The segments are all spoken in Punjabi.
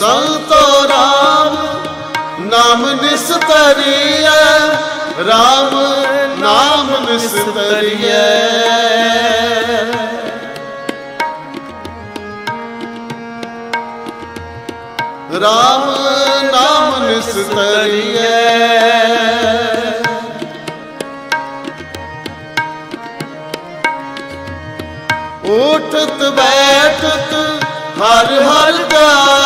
ਸੰਤੋ ਰਾਮ, ਨਾਮ ਨਿਸਤਰੀਐ। ਰਾਮ, ਨਾਮ ਨਿਸਤਰੀਐ। ਰਾਮ, ਨਾਮ ਨਿਸਤਰੀਐ। ਉਠਤ ਬੈਠਤ ਹਰ ਹਰ ਗਾਇਐ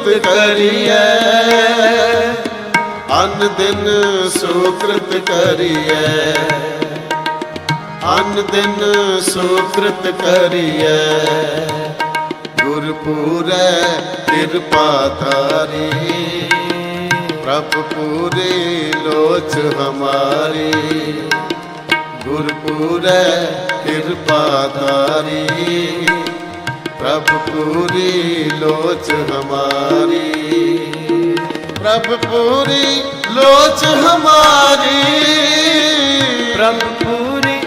ਸੁਕ੍ਰਿਤ ਕਰੀਐ। ਅਨ ਦਿਨ ਸੁਕ੍ਰਿਤ ਕਰੀਐ। ਅਨ ਦਿਨ ਸੁਕ੍ਰਿਤ ਕਰੀਐ। ਗੁਰਪੂਰੈ ਕਿਰਪਾ ਤਾਰੀ ਪ੍ਰਭ ਪੂਰੇ ਲੋਚ ਹਮਾਰੀ। ਗੁਰਪੂਰੈ ਕਿਰਪਾ ਤਾਰੀ ਪ੍ਰਭ ਪੂਰੀ ਲੋਚ ਹਮਾਰੀ। ਪ੍ਰਭ ਪੂਰੀ ਲੋਚ ਹਮਾਰੀ। ਪ੍ਰਭ ਪੂਰੀ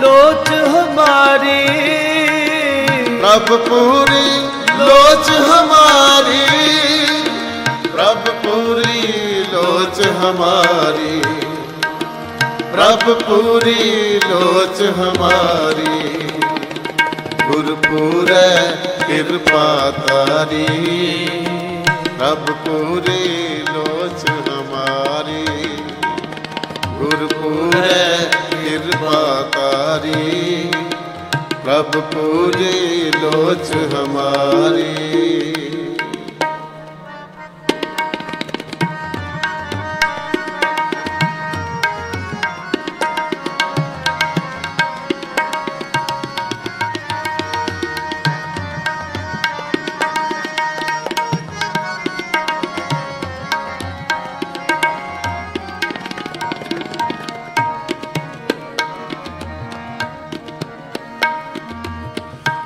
ਲੋਚ ਹਮਾਰੀ। ਪ੍ਰਭ ਪੂਰੀ ਲੋਚ ਹਮਾਰੀ। ਪ੍ਰਭ ਪੂਰੀ ਲੋਚ ਹਮਾਰੀ। ਪ੍ਰਭ ਪੂਰੀ ਲੋਚ ਹਮਾਰੀ। ਗੁਰਪੂਰੈ ਕਿਰਪਾ ਤਾਰੀ ਪ੍ਰਭ ਪੂਰੀ ਲੋਚ ਹਮਾਰੀ। ਗੁਰਪੂਰੈ ਕਿਰਪਾ ਤਾਰੀ ਪ੍ਰਭ ਪੂਰੀ ਲੋਚ ਹਮਾਰੀ।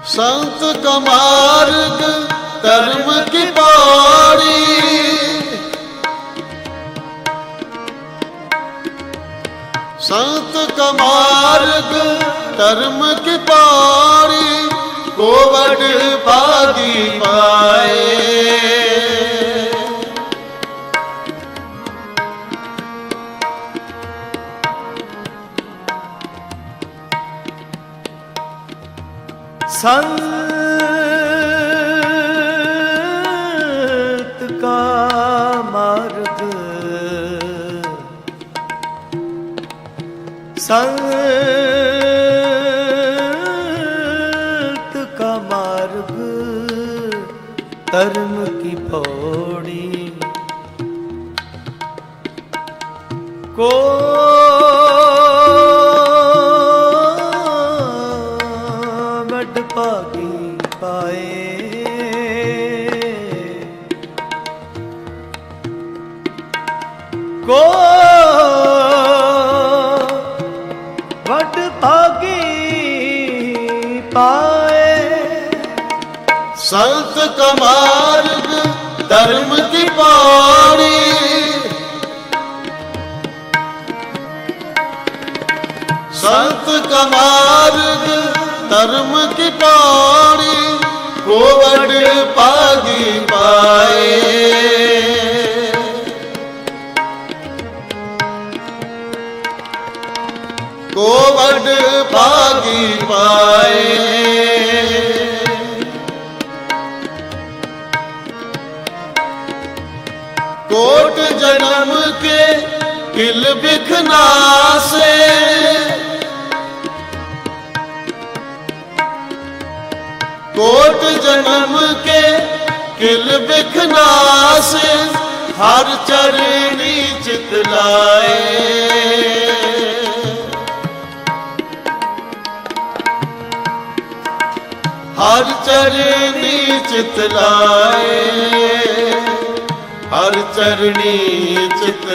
ਸੰਤ ਕਮਾਰਗ ਧਰਮ ਕੀ ਪੌੜੀ ਸੰਤ ਕਮਾਰਗ ਧਰਮ ਕੀ ਪੌੜੀ ਕੋਵੜ ਬਾਦੀ ਪਾਏ। ਸੰਤ ਕਾ ਮਾਰਗ ਸੰਤ ਕਾ ਮਾਰਗ ਧਰਮ ਕੀ ਪੌੜੀ ਕੋ ਕੋ ਵੱਡ ਭਾਗੀ ਕਮਾਰਗ ਧਰਮ ਕੀ ਪਾਣੀ ਸੰਤ ਕਮਾਰਗ ਧਰਮ ਦੀ ਬਾਣੀ। ਕੋ ਵੱਡ ਪਾ ਆਸੇ ਕੋਟ ਜਨਮ ਕੇ ਕਿਲ ਬਿਖਨਾਸ ਹਰ ਚਰਣੀ ਚਿਤ ਲਾਏ। ਹਰ ਚਰਣੀ ਚਿਤ ਹਰ ਚਰਣੀ ਚਿਤ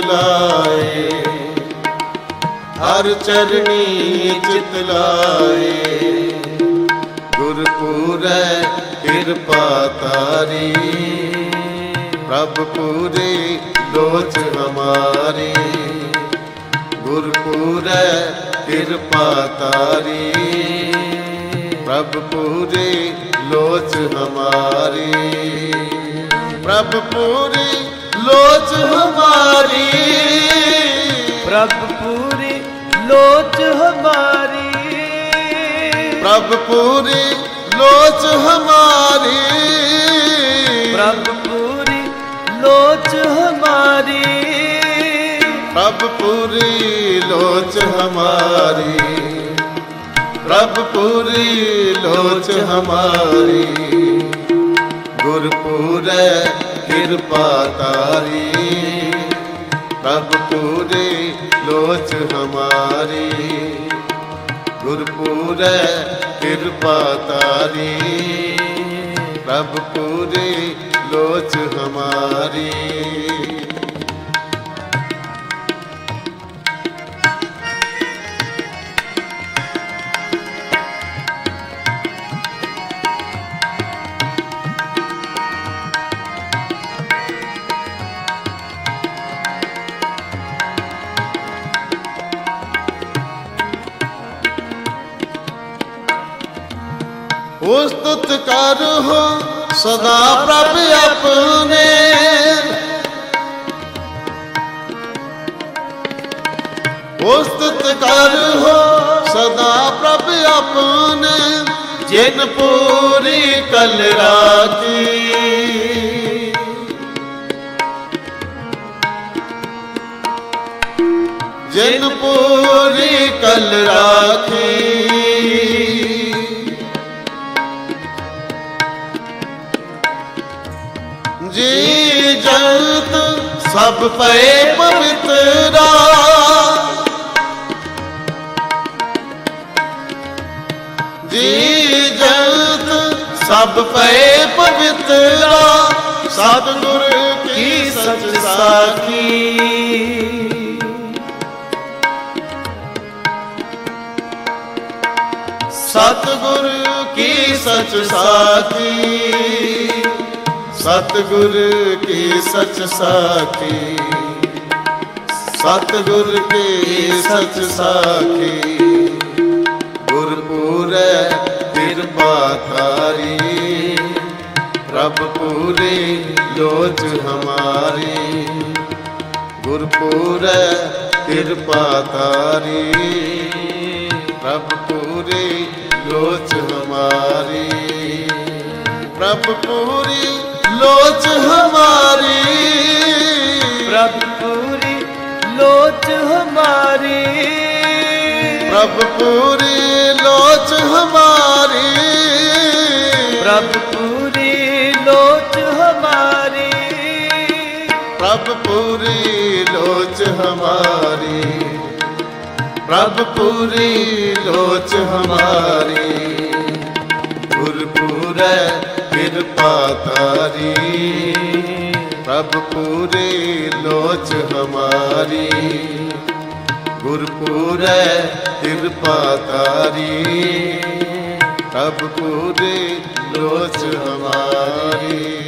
ਹਰ ਚਰਨੀ ਚਿਤ ਲਾਏ। ਗੁਰਪੂਰੈ ਕਿਰਪਾ ਤਾਰੀ। ਪ੍ਰਭ ਪੂਰੇ ਲੋਚ ਹਮਾਰੀ। ਗੁਰਪੂਰੈ ਕਿਰਪਾ ਤਾਰੀ। ਪ੍ਰਭ ਪੂਰੇ ਲੋਚ ਹਮਾਰੀ। ਪ੍ਰਭ ਪੂਰੀ ਲੋਚ ਹਮਾਰੀ। ਪ੍ਰਭ ਪੂਰੀ ਲੋਚ ਹਮਾਰੀ। ਪ੍ਰਭ ਪੂਰੀ ਲੋਚ ਹਮਾਰੀ। ਪ੍ਰਭ ਪੂਰੀ ਲੋਚ ਹਮਾਰੀ। ਪ੍ਰਭ ਪੂਰੀ ਲੋਚ ਹਮਾਰੀ। ਪ੍ਰਭ ਪੂਰੀ ਲੋਚ ਹਮਾਰੀ। ਗੁਰਪੂਰੈ ਕਿਰਪਾ ਤਾਰੀ। ਪ੍ਰਭ ਪੂਰੀ ਲੋਚ ਹਮਾਰੀ। ਗੁਰਪੂਰੈ ਕਿਰਪਾ ਤਾਰੀ। ਪ੍ਰਭ ਪੂਰੀ ਲੋਚ ਹਮਾਰੀ। ਉਸਤਤ ਸਦਾ ਪ੍ਰਭ ਆਪਣੇ। ਉਸਤਤ ਕਰਹੁ ਸਦਾ ਪ੍ਰਭ ਆਪਣੇ, ਜਿਨ ਪੂਰੀ ਕਲ ਰਾਖੀ। ਜਿਨ ਪੂਰੀ ਕਲ ਰਾਖੀ। ਸਭ ਪਏ ਪਵਿੱਤਰਾ ਜੀ ਜਗਤ ਸਭ ਪਏ ਪਵਿੱਤਰਾ ਸਤਿਗੁਰ ਕੀ ਸਚ ਸਾਖੀ। ਸਤਿਗੁਰ ਕੀ ਸਚ ਸਾਖੀ। ਸਤਿਗੁਰ ਕੀ ਸਚ ਸਾਖੀ। ਸਤਿਗੁਰ ਕੀ ਸਚ ਸਾਖੀ। ਗੁਰਪੂਰੈ ਕਿਰਪਾ ਤਾਰੀ ਪ੍ਰਭ ਪੂਰੇ ਲੋਚ ਹਮਾਰੀ। ਗੁਰਪੂਰੈ ਕਿਰਪਾ ਤਾਰੀ ਪ੍ਰਭ ਪੂਰੇ ਲੋਚ ਹਮਾਰੀ। ਪ੍ਰਭ ਪੂਰੀ ਲੋਚ ਹਮਾਰੀ। ਪ੍ਰਭ ਪੂਰੀ ਲੋਚ ਹਮਾਰੀ। ਪ੍ਰਭ ਪੂਰੀ ਲੋਚ ਹਮਾਰੀ। ਪ੍ਰਭ ਪੂਰੀ ਲੋਚ ਹਮਾਰੀ। ਪ੍ਰਭ ਪੂਰੀ ਲੋਚ ਹਮਾਰੀ। ਪ੍ਰਭ ਪੂਰੀ ਲੋਚ ਹਮਾਰੀ। ਗੁਰਪੂਰੈ ਕਿਰਪਾ ਤਾਰੀ ਪ੍ਰਭ ਪੂਰੇ ਲੋਚ ਹਮਾਰੀ। ਗੁਰਪੂਰੈ ਕਿਰਪਾ ਤਾਰੀ ਪ੍ਰਭ ਪੂਰੇ ਲੋਚ ਹਮਾਰੀ।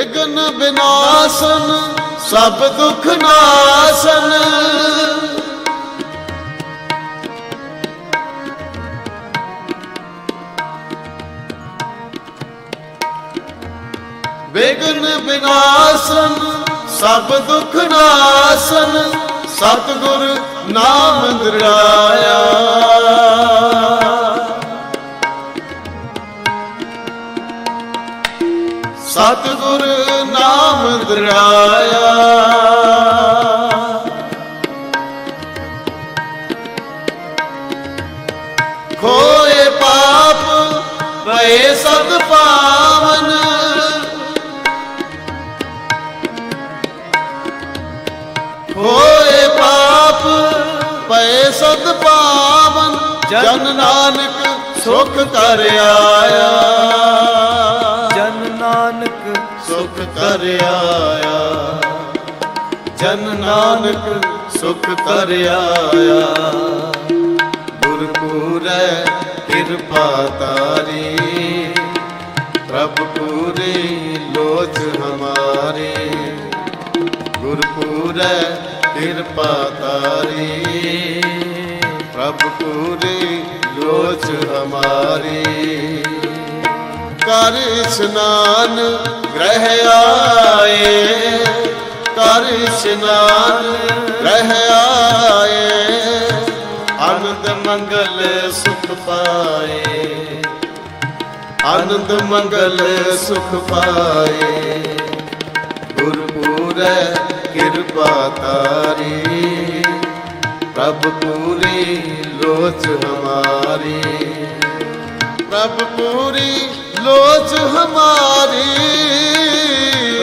ਬਿਗਨ ਬਿਨਾਸਨ ਸਭ ਦੁਖ ਨਾਸਨ। ਬਿਗਨ ਬਿਨਾਸਨ ਸਭ ਦੁਖ ਨਾਸਨ ਸਤਿਗੁਰ ਨਾਮ ਦ੍ਰਿੜਾਇਆ। ਸਤਿਗੁਰ ਨਾਮ ਦਰਾਇਆ ਖੋਏ ਪਾਪ, ਭਏ ਸਦ ਪਾਵਨ। ਖੋਏ ਪਾਪ ਪਏ ਸਤ ਪਾਵਨ। ਜਨ ਨਾਨਕ ਸੁਖ ਕਰ ਆਇਆ। ਸੁਖ ਕਰ ਆਇਆ। ਜਨ ਨਾਨਕ ਸੁਖ ਕਰ ਆਇਆ। ਗੁਰਪੂਰੈ ਕਿਰਪਾ ਤਾਰੀ। ਪ੍ਰਭ ਪੂਰੇ ਲੋਚ ਹਮਾਰੇ। ਗੁਰਪੂਰੈ ਕਿਰਪਾ ਤਾਰੀ। ਪ੍ਰਭ ਪੂਰੇ ਲੋਚ ਹਮਾਰੇ। ਕਰ ਇਸ਼ਨਾਨ, ਗ੍ਰਹਿ ਆਏ। ਕਰ ਇਸ਼ਨਾਨ, ਗ੍ਰਹਿ ਆਏ। ਆਨੰਦ ਮੰਗਲ ਸੁਖ ਪਾਏ। ਆਨੰਦ ਮੰਗਲ ਸੁਖ ਪਾਏ। ਗੁਰਪੂਰੈ ਕਿਰਪਾ ਤਾਰੀ। ਪ੍ਰਭ ਪੂਰੀ ਲੋਚ ਹਮਾਰੀ। ਪ੍ਰਭ ਪੂਰੀ ਲੋਚ ਹਮਾਰੀ।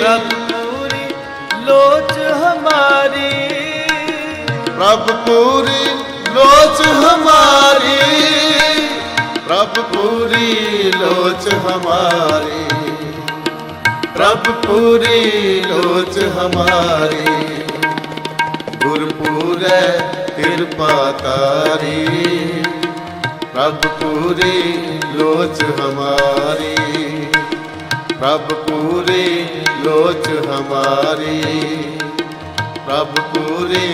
ਪ੍ਰਭ ਪੂਰੀ ਲੋਚ ਹਮਾਰੀ। ਪ੍ਰਭ ਪੂਰੀ ਲੋਚ ਹਮਾਰੀ। ਪ੍ਰਭ ਪੂਰੀ ਲੋਚ ਹਮਾਰੀ। ਪ੍ਰਭ ਪੂਰੀ ਲੋਚ ਹਮਾਰੀ। ਗੁਰਪੂਰੈ ਕਿਰਪਾ ਤਾਰੀ। ਪ੍ਰਭ ਪੂਰੀ ਲੋਚ ਹਮਾਰੀ। ਪ੍ਰਭ ਪੂਰੀ ਲੋਚ ਹਮਾਰੀ। ਪ੍ਰਭ ਪੂਰੀ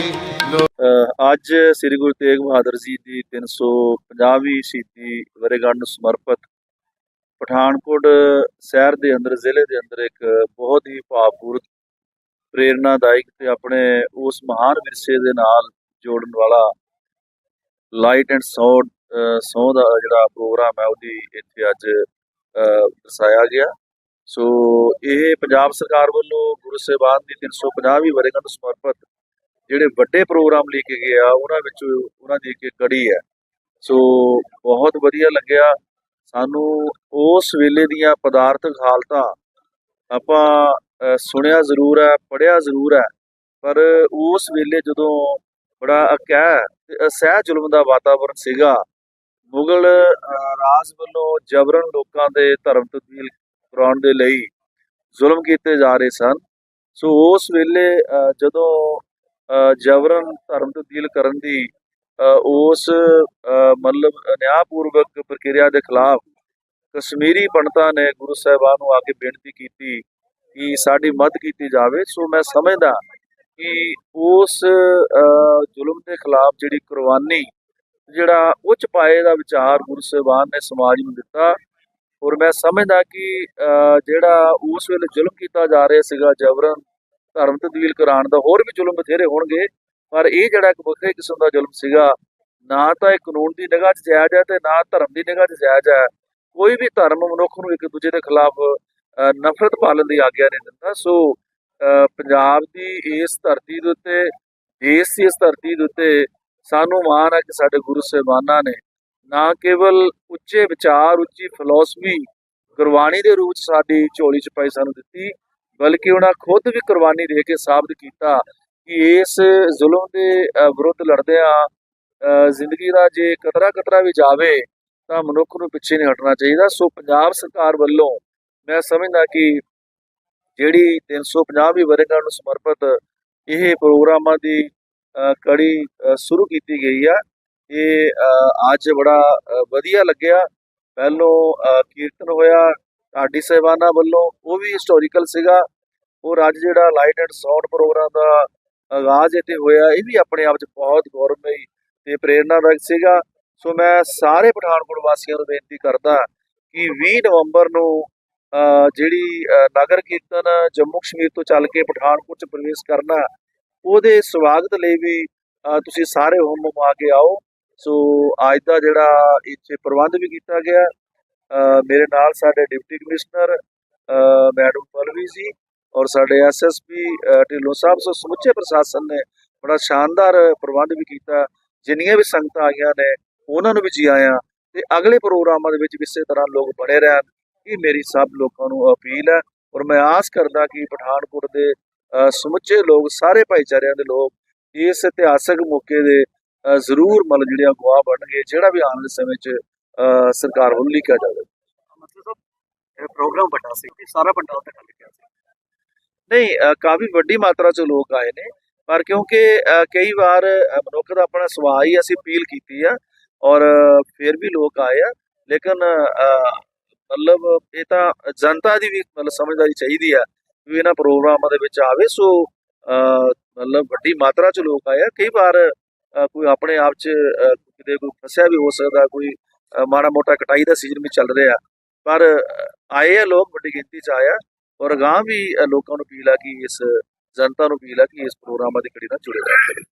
ਅੱਜ ਸ੍ਰੀ ਗੁਰੂ ਤੇਗ ਬਹਾਦਰ ਜੀ ਦੀ 350ਵੀਂ ਸ਼ਹੀਦੀ ਵਰੇਗੰਢ ਨੂੰ ਸਮਰਪਿਤ ਪਠਾਨਕੋਟ ਸ਼ਹਿਰ ਦੇ ਅੰਦਰ, ਜ਼ਿਲ੍ਹੇ ਦੇ ਅੰਦਰ ਇੱਕ ਬਹੁਤ ਹੀ ਭਾਵਪੂਰਤ ਪ੍ਰੇਰਨਾਦਾਇਕ ਤੇ ਆਪਣੇ ਉਸ ਮਹਾਨ ਵਿਰਸੇ ਦੇ ਨਾਲ ਜੋੜਨ ਵਾਲਾ ਲਾਈਟ ਐਂਡ ਸਾਊਂਡ ਸੌ ਦਾ ਜਿਹੜਾ ਪ੍ਰੋਗਰਾਮ ਹੈ ਉਹਦੀ ਇੱਥੇ ਅੱਜ ਦਰਸਾਇਆ ਗਿਆ। ਸੋ ਇਹ ਪੰਜਾਬ ਸਰਕਾਰ ਵੱਲੋਂ ਗੁਰੂ ਸਾਹਿਬਾਨ ਦੀ 350ਵੀਂ ਵਰੇਗੰਢ ਨੂੰ ਸਮਰਪਿਤ ਜਿਹੜੇ ਵੱਡੇ ਪ੍ਰੋਗਰਾਮ ਲੈ ਕੇ ਗਏ ਆ, ਉਹਨਾਂ ਵਿੱਚ ਉਹਨਾਂ ਦੀ ਇੱਕ ਕੜੀ ਹੈ। ਸੋ ਬਹੁਤ ਵਧੀਆ ਲੱਗਿਆ। ਸਾਨੂੰ ਉਸ ਵੇਲੇ ਦੀਆਂ ਪਦਾਰਥਕ ਹਾਲਤਾਂ ਆਪਾਂ ਸੁਣਿਆ ਜ਼ਰੂਰ ਹੈ ਪੜਿਆ ਜ਼ਰੂਰ ਹੈ। ਪਰ ਉਸ ਵੇਲੇ ਜਦੋਂ ਬੜਾ ਅਕਹਿ ਤੇ ਅਸਹਿ ਜ਼ੁਲਮ ਦਾ ਵਾਤਾਵਰਣ ਸੀਗਾ ਮੁਗਲ ਰਾਜ ਵੱਲੋਂ ਜਬਰਨ ਲੋਕਾਂ ਦੇ ਧਰਮ ਤਬਦੀਲ ਕਰਾਉਣ ਦੇ ਲਈ ਜ਼ੁਲਮ ਕੀਤੇ ਜਾ ਰਹੇ ਸਨ। ਸੋ ਉਸ ਵੇਲੇ ਜਦੋਂ ਜਬਰਨ ਧਰਮ ਤਬਦੀਲ ਕਰਨ ਦੀ ਉਸ ਅ, ਮਤਲਬ ਨਿਆਂਪੂਰਵਕ ਪ੍ਰਕਿਰਿਆ ਦੇ ਖਿਲਾਫ ਕਸ਼ਮੀਰੀ ਪੰਡਤਾਂ ਨੇ ਗੁਰੂ ਸਾਹਿਬਾਨ ਨੂੰ ਆ ਕੇ ਬੇਨਤੀ ਕੀਤੀ ਕਿ ਸਾਡੀ ਮਦਦ ਕੀਤੀ ਜਾਵੇ। ਸੋ ਮੈਂ ਸਮਝਦਾ ਕਿ ਉਸ ਜ਼ੁਲਮ ਦੇ ਖਿਲਾਫ ਜਿਹੜੀ ਕੁਰਬਾਨੀ ਜਿਹੜਾ ਉੱਚ ਪਾਏ ਦਾ ਵਿਚਾਰ ਗੁਰੂ ਸਾਹਿਬਾਨ ਨੇ ਸਮਾਜ ਨੂੰ ਦਿੱਤਾ ਔਰ ਮੈਂ ਸਮਝਦਾ ਕਿ ਜਿਹੜਾ ਉਸ ਵੇਲੇ ਜ਼ੁਲਮ ਕੀਤਾ ਜਾ ਰਿਹਾ ਸੀਗਾ ਜਬਰਨ ਧਰਮ ਤਬਦੀਲ ਕਰਾਉਣ ਦਾ, ਹੋਰ ਵੀ ਜ਼ੁਲਮ ਬਥੇਰੇ ਹੋਣਗੇ, ਪਰ ਇਹ ਜਿਹੜਾ ਇੱਕ ਵੱਖਰੇ ਕਿਸਮ ਦਾ ਜ਼ੁਲਮ ਸੀਗਾ, ਨਾ ਤਾਂ ਇਹ ਕਾਨੂੰਨ ਦੀ ਨਿਗਾਹ 'ਚ ਜਾਇਜ਼ ਹੈ ਤੇ ਨਾ ਧਰਮ ਦੀ ਨਿਗਾਹ 'ਚ ਜਾਇਜ਼ ਹੈ। ਕੋਈ ਵੀ ਧਰਮ ਮਨੁੱਖ ਨੂੰ ਇੱਕ ਦੂਜੇ ਦੇ ਖਿਲਾਫ ਨਫ਼ਰਤ ਪਾਲਣ ਦੀ ਆਗਿਆ ਨਹੀਂ ਦਿੰਦਾ। ਸੋ ਪੰਜਾਬ ਦੀ ਇਸ ਧਰਤੀ ਦੇ ਉੱਤੇ, ਦੇਸ਼ ਦੀ ਇਸ ਧਰਤੀ ਦੇ ਉੱਤੇ ਸਾਨੂੰ ਮਾਣ ਹੈ ਕਿ ਸਾਡੇ ਗੁਰੂ ਸਾਹਿਬਾਨਾਂ ਨੇ ਨਾ ਕੇਵਲ ਉੱਚੇ ਵਿਚਾਰ ਉੱਚੀ ਫਿਲਾਸਫੀ ਗੁਰਬਾਣੀ ਦੇ ਰੂਪ 'ਚ ਸਾਡੀ ਝੋਲੀ 'ਚ ਪਾਈ ਸਾਨੂੰ ਦਿੱਤੀ ਬਲਕਿ ਉਹਨਾਂ ਖੁਦ ਵੀ ਕੁਰਬਾਨੀ ਦੇ ਕੇ ਸਾਬਤ ਕੀਤਾ ਕਿ ਇਸ ਜ਼ੁਲਮ ਦੇ ਵਿਰੁੱਧ ਲੜਦਿਆਂ ਅ, ਜ਼ਿੰਦਗੀ ਦਾ ਜੇ ਕਤਰਾ ਕਤਰਾ ਵੀ ਜਾਵੇ ਤਾਂ ਮਨੁੱਖ ਨੂੰ ਪਿੱਛੇ ਨਹੀਂ ਹਟਣਾ ਚਾਹੀਦਾ। ਸੋ ਪੰਜਾਬ ਸਰਕਾਰ ਵੱਲੋਂ ਮੈਂ ਸਮਝਦਾ ਕਿ ਜਿਹੜੀ 350 ਵੀ ਵਰਗਾਂ ਨੂੰ ਸਮਰਪਿਤ ਇਹ ਪ੍ਰੋਗਰਾਮਾਂ ਦੀ ਕੜੀ ਸ਼ੁਰੂ ਕੀਤੀ ਗਈ ਆ। ਇਹ ਅੱਜ ਬੜਾ ਵਧੀਆ ਲੱਗਿਆ। ਪਹਿਲੋਂ ਕੀਰਤਨ ਹੋਇਆ ਢਾਡੀ ਸਾਹਿਬਾਨਾਂ ਵੱਲੋਂ, ਉਹ ਵੀ ਹਿਸਟੋਰੀਕਲ ਸੀਗਾ। ਔਰ ਅੱਜ ਜਿਹੜਾ ਲਾਈਟ ਐਂਡ ਸਾਊਂਡ ਪ੍ਰੋਗਰਾਮ ਦਾ ਆਗਾਜ਼ ਇੱਥੇ ਹੋਇਆ, ਇਹ ਵੀ ਆਪਣੇ ਆਪ 'ਚ ਬਹੁਤ ਗੌਰਵਮਈ ਤੇ ਪ੍ਰੇਰਨਾਦਾਇਕ ਸੀਗਾ। ਸੋ ਮੈਂ ਸਾਰੇ ਪਠਾਨਕੋਟ ਵਾਸੀਆਂ ਨੂੰ ਬੇਨਤੀ ਕਰਦਾ ਕਿ 20 ਨਵੰਬਰ ਨੂੰ ਜਿਹੜੀ ਨਗਰ ਕੀਰਤਨ ਜੰਮੂ ਕਸ਼ਮੀਰ ਤੋਂ ਚੱਲ ਕੇ ਪਠਾਨਕੋਟ 'ਚ ਪ੍ਰਵੇਸ਼ ਕਰਨਾ ਉਹਦੇ ਸਵਾਗਤ ਲਈ ਵੀ ਤੁਸੀਂ ਸਾਰੇ ਹੁਮ ਹੁਮਾ ਕੇ ਆਓ। ਸੋ ਅੱਜ ਦਾ ਜਿਹੜਾ ਇੱਥੇ ਪ੍ਰਬੰਧ ਵੀ ਕੀਤਾ ਗਿਆ ਮੇਰੇ ਨਾਲ ਸਾਡੇ ਡਿਪਟੀ ਕਮਿਸ਼ਨਰ ਮੈਡਮ ਪਲਵੀ ਜੀ ਔਰ ਸਾਡੇ ਐਸਐਸਪੀ ਢਿੱਲੋਂ ਸਾਹਿਬ ਸੋ ਸਮੁੱਚੇ ਪ੍ਰਸ਼ਾਸਨ ਨੇ ਬੜਾ ਸ਼ਾਨਦਾਰ ਪ੍ਰਬੰਧ ਵੀ ਕੀਤਾ। ਜਿੰਨੀਆਂ ਵੀ ਸੰਗਤਾਂ ਆਈਆਂ ਨੇ, ਉਹਨਾਂ ਨੂੰ ਵੀ ਜੀ ਆਇਆਂ। ਤੇ ਅਗਲੇ ਪ੍ਰੋਗਰਾਮਾਂ ਦੇ ਵਿੱਚ ਵੀ ਇਸੇ ਤਰ੍ਹਾਂ ਲੋਕ ਬਣੇ ਰਹਿਣ। ਇਹ ਮੇਰੀ ਸਭ ਲੋਕਾਂ ਨੂੰ ਅਪੀਲ ਹੈ। ਔਰ ਮੈਂ ਆਸ ਕਰਦਾ ਕਿ ਪਠਾਨਕੋਟ ਦੇ ਸਮੁੱਚੇ ਲੋਕ ਸਾਰੇ ਭਾਈਚਾਰਿਆਂ ਦੇ ਲੋਕ ਇਸ ਇਤਿਹਾਸਕ ਮੌਕੇ ਦੇ ਜ਼ਰੂਰ ਮਤਲਬ ਜਿਹੜੇ ਆ ਗਵਾਹ ਬਣਨਗੇ ਜਿਹੜਾ ਵੀ ਆਉਣ ਵਾਲੇ ਸਮੇਂ 'ਚ ਸਰਕਾਰ ਵੱਲੋਂ ਲਿਖਿਆ ਜਾਵੇ। ਇਹ ਪ੍ਰੋਗਰਾਮ ਵੱਡਾ ਸੀ ਸਾਰਾ ਸੀ? ਨਹੀਂ ਕਾਫੀ ਵੱਡੀ ਮਾਤਰਾ 'ਚ ਲੋਕ ਆਏ ਨੇ ਪਰ ਕਿਉਂਕਿ ਕਈ ਵਾਰ ਮਨੁੱਖ ਦਾ ਆਪਣਾ ਸੁਭਾਅ ਹੀ ਅਸੀਂ ਅਪੀਲ ਕੀਤੀ ਆ ਔਰ ਫਿਰ ਵੀ ਲੋਕ ਆਏ ਆ ਲੇਕਿਨ ਮਤਲਬ ਇਹ ਤਾਂ ਜਨਤਾ ਦੀ ਵੀ ਮਤਲਬ ਸਮਝਦਾਰੀ ਚਾਹੀਦੀ ਆ ਵੀ ਇਹਨਾਂ ਪ੍ਰੋਗਰਾਮਾਂ ਦੇ ਵਿੱਚ ਆਵੇ, ਸੋ ਮਤਲਬ ਵੱਡੀ ਮਾਤਰਾ 'ਚ ਲੋਕ ਆਏ ਆ। ਕਈ ਵਾਰ ਕੋਈ ਆਪਣੇ ਆਪ 'ਚ ਕਿਤੇ ਕੋਈ ਫਸਿਆ ਵੀ ਹੋ ਸਕਦਾ, ਕੋਈ ਮਾੜਾ ਮੋਟਾ ਕਟਾਈ ਦਾ ਸੀਜ਼ਨ ਵੀ ਚੱਲ ਰਿਹਾ। ਪਰ ਆਏ ਆ ਲੋਕ, ਵੱਡੀ ਗਿਣਤੀ 'ਚ ਆਇਆ ਔਰ ਅਗਾਂਹ ਵੀ ਲੋਕਾਂ ਨੂੰ ਅਪੀਲ ਆ ਕਿ ਇਸ ਜਨਤਾ ਨੂੰ ਅਪੀਲ ਆ ਕਿ ਇਸ ਪ੍ਰੋਗਰਾਮਾਂ ਦੀ ਕੜੀ ਨਾਲ ਜੁੜੇ ਰਹਿਣ।